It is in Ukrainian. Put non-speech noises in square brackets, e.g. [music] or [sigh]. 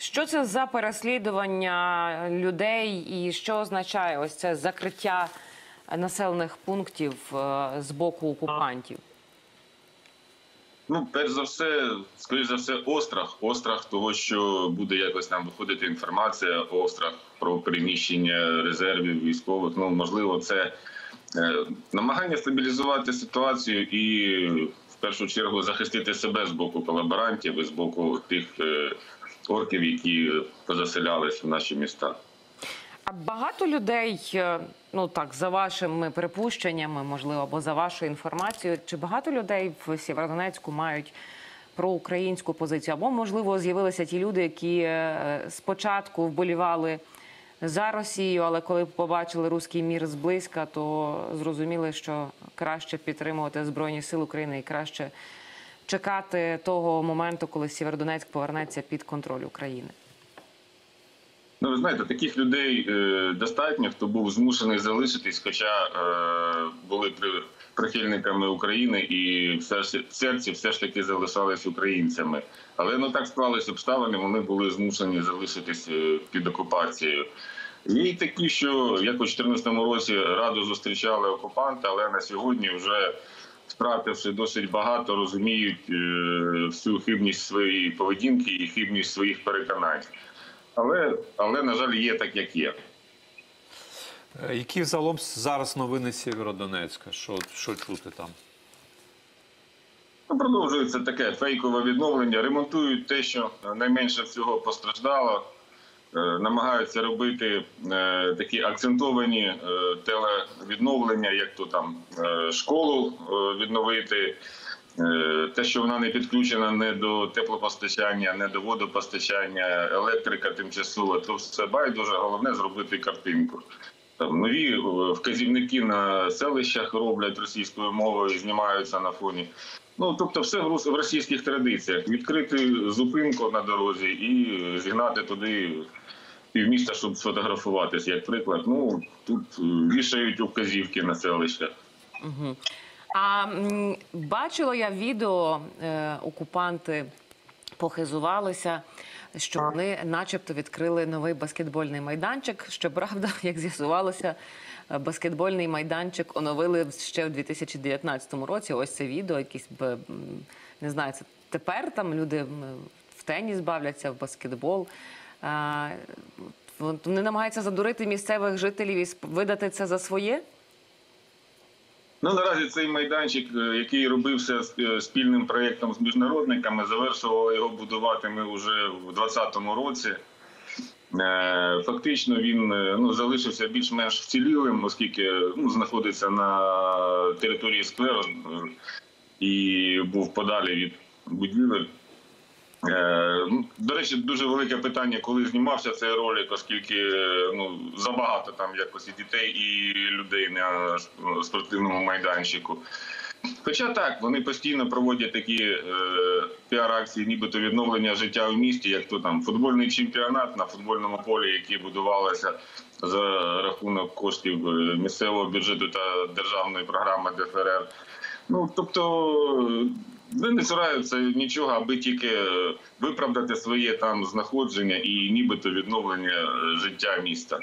Що це за переслідування людей, і що означає ось це закриття населених пунктів е, з боку окупантів? Ну, перш за все, скоріш за все, острах. Острах того, що буде якось нам виходити інформація, острах про переміщення резервів військових. Ну, можливо, це е, намагання стабілізувати ситуацію і в першу чергу захистити себе з боку колаборантів і з боку тих е, орків, які позаселялись в наші міста. А багато людей, е, ну так, за вашими припущеннями, можливо, або за вашою інформацією, чи багато людей в Сєвєродонецьку мають проукраїнську позицію? Або, можливо, з'явилися ті люди, які е, спочатку вболівали за Росію, але коли побачили руський мір зблизька, то зрозуміли, що краще підтримувати Збройні Сили України і краще чекати того моменту, коли Сєвєродонецьк повернеться під контроль України. Ну, ви знаєте, таких людей е, достатньо, хто був змушений залишитись, хоча е, були при, прихильниками України і все в серці все ж таки залишались українцями. Але ну так склались обставини, вони були змушені залишитись е, під окупацією. І такі, що як у 2014 році радо зустрічали окупанти, але на сьогодні вже втративши досить багато, розуміють е, всю хибність своєї поведінки і хибність своїх переконань. Але, але на жаль, є так, як є. Е, Які взагалом зараз новини Сєвєродонецька? Що, що чути там? Ну, продовжується таке фейкове відновлення. Ремонтують те, що найменше всього постраждало. Е, Намагаються робити е, такі акцентовані е, телевідновлення, як то там школу відновити. Те, що вона не підключена не до теплопостачання, не до водопостачання, електрика тимчасова, то все байдуже. Головне зробити картинку. Там нові е, вказівники на селищах роблять російською мовою, знімаються на фоні. Ну тобто, все в російських традиціях: відкрити зупинку на дорозі і зігнати туди півміста, щоб сфотографуватися. Як приклад, ну тут е, вішають указівки на селищах. А бачила я відео, е, окупанти похизувалися, що вони, начебто, відкрили новий баскетбольний майданчик. Щоправда, [laughs] як з'ясувалося, баскетбольний майданчик оновили ще в 2019 році. Ось це відео, якісь не знаю, це тепер там люди в теніс бавляться, в баскетбол. Вони намагаються задурити місцевих жителів і видати це за своє. Ну наразі цей майданчик, е, який робився е, спільним проєктом з міжнародниками, завершували його будувати ми вже в 2020 році. Е, Фактично він ну, залишився більш-менш вцілілим, оскільки ну, знаходиться на території скверу і був подалі від будівель. Е, ну, До речі, дуже велике питання, коли знімався цей ролик, оскільки е, ну забагато там якось і дітей, і людей на спортивному майданчику. Хоча так, вони постійно проводять такі е, піар-акції, нібито відновлення життя в місті, як то там футбольний чемпіонат на футбольному полі, який будувалося за рахунок коштів е, місцевого бюджету та державної програми ДФРР. Ну тобто вони не цураються нічого, аби тільки виправдати своє там знаходження і нібито відновлення е, життя міста.